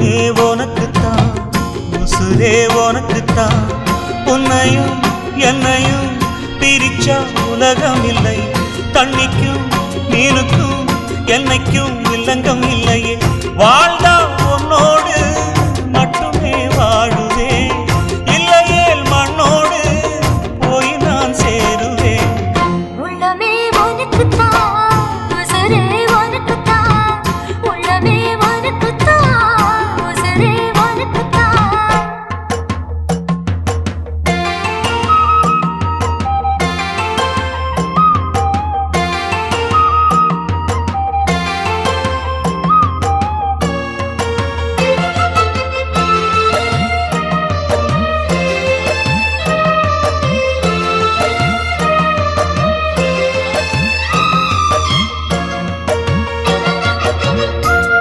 உனக்குத்தான் உசுரே உனக்குத்தான். உன்னையும் என்னையும் பிரிச்சா உலகம் இல்லை தண்ணிக்கும் மீனுக்கும் என்னைக்கும் இல்லங்கம் இல்லையே. வாழ்ந்தா